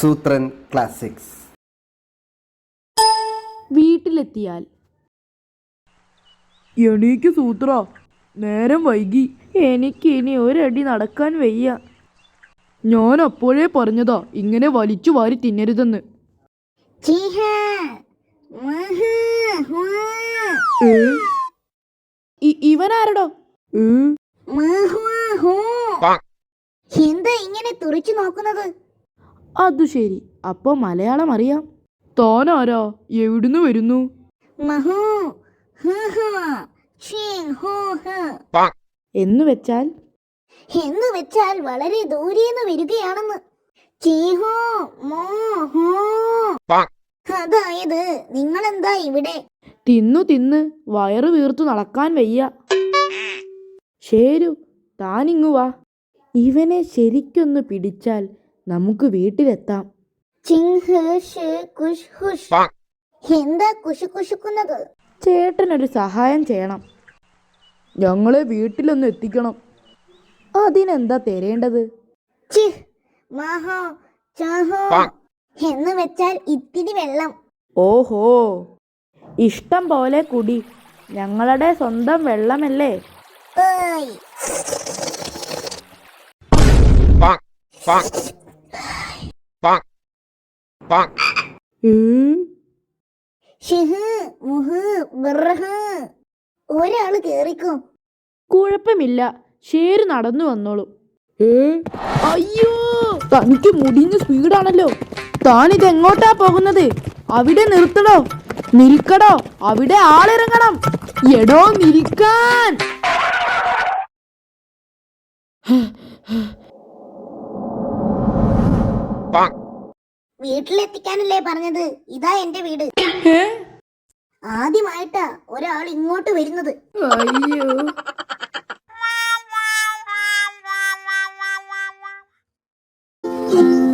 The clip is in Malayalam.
സൂത്രൻ ക്ലാസിക്സ്. വീട്ടിലെത്തിയാൽ. എണീക്ക് സൂത്ര. നേരം വൈകി. എനിക്ക് ഇനി ഒരടി നടക്കാൻ വയ്യ. ഞാൻ അപ്പോഴേ പറഞ്ഞതാ ഇങ്ങനെ വലിച്ചു വാരി തിന്നരുതെന്ന്. ഏ? ഇ- ഇവനാരടോ? ഏ? എന്താ ഇങ്ങനെ തുറച്ചു നോക്കുന്നത്? അത് ശരി. അപ്പോ മലയാളം അറിയാം. താനാരാ? എവിടുന്ന് വരുന്നു? മഹു എന്നു വെച്ചാൽ? എന്ന് വെച്ചാൽ വളരെ ദൂരെന്ന് വരികയാണെന്ന്. അതായത് നിങ്ങൾ എന്താ ഇവിടെ? തിന്നു തിന്ന് വയറ് വീർത്തു നടക്കാൻ വയ്യ. ശരു താനിങ്ങുവാ ഇവനെ ശരിക്കൊന്ന് പിടിച്ചാൽ നമുക്ക് വീട്ടിലെത്താം. ചിങ്ഹ് ഷ് കുഷ് ഹുഷ്. എന്താ കുശു കുശുക്കുന്നത് ചേട്ടനൊരു സഹായം ചെയ്യണം. ഞങ്ങളെ വീട്ടിലൊന്ന് എത്തിക്കണം. അതിനെന്താ തരേണ്ടത്? മാഹോ ചാഹോ. എന്ന് വെച്ചാൽ ഇത്തിരി വെള്ളം. ഓഹോ. ഇഷ്ടം പോലെ കുടി. ഞങ്ങളുടെ സ്വന്തം വെള്ളമല്ലേ? ഒരാൾ കേറിക്കോ. കുഴപ്പമില്ല. ഷേര് നടന്നു വന്നോളൂ. ഏ? അയ്യോ! തനിക്ക് മുടിഞ്ഞ സ്പീഡാണല്ലോ. താനിത് എങ്ങോട്ടാ പോകുന്നത്? അവിടെ നിർത്തണോ? നിൽക്കടോ. അവിടെ ആളിറങ്ങണം. എടോ നിൽക്കാൻ! വീട്ടിലെത്തിക്കാനല്ലേ പറഞ്ഞത്? ഇതാ എന്റെ വീട്? ആദ്യമായിട്ടാ ഒരാൾ ഇങ്ങോട്ട് വരുന്നത്. അയ്യോ.